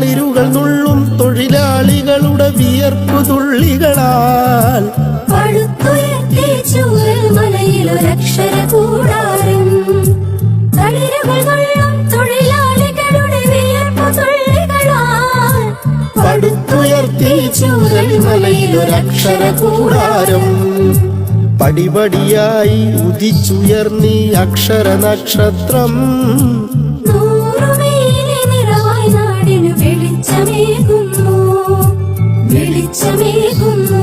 തളിരുകൾ നുള്ളും തൊഴിലാളികളുടെ വിയർപ്പു തുള്ളികളാൽ. മലയിലൊരക്ഷര കൂടാരം. തൊഴിലാളികളുടെ വിയർപ്പു തുള്ളികളാൽ. പടുത്തുയർത്തി ചൂരൽ മലയിലൊരക്ഷര കൂടാരം. പടിപടിയായി ഉദിച്ചുയർന്നീ അക്ഷര നക്ഷത്രം. വെളിച്ചമേകുന്നു വെളിച്ചമേകുന്നു.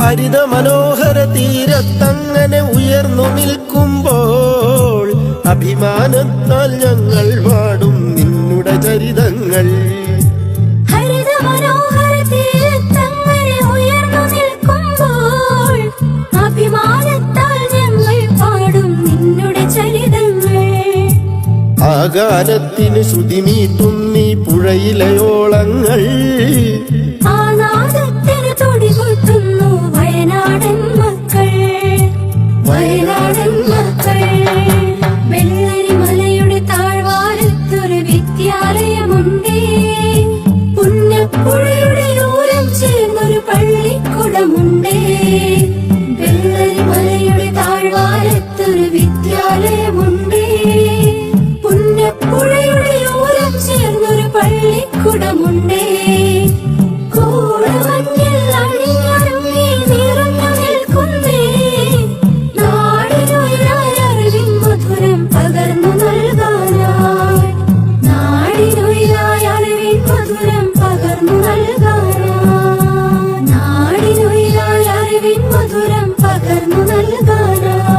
ഹരിത മനോഹര തീരത്തങ്ങനെ ഉയർന്നു നിൽക്കുമ്പോൾ അഭിമാനത്താൽ ഞങ്ങൾ പാടും നിന്നുടെ ചരിതങ്ങൾ. ആകാരത്തിന് ശ്രുതിമീട്ടുന്നീ പുഴയിലയോളങ്ങൾ പകർന്നു നൽകാനായി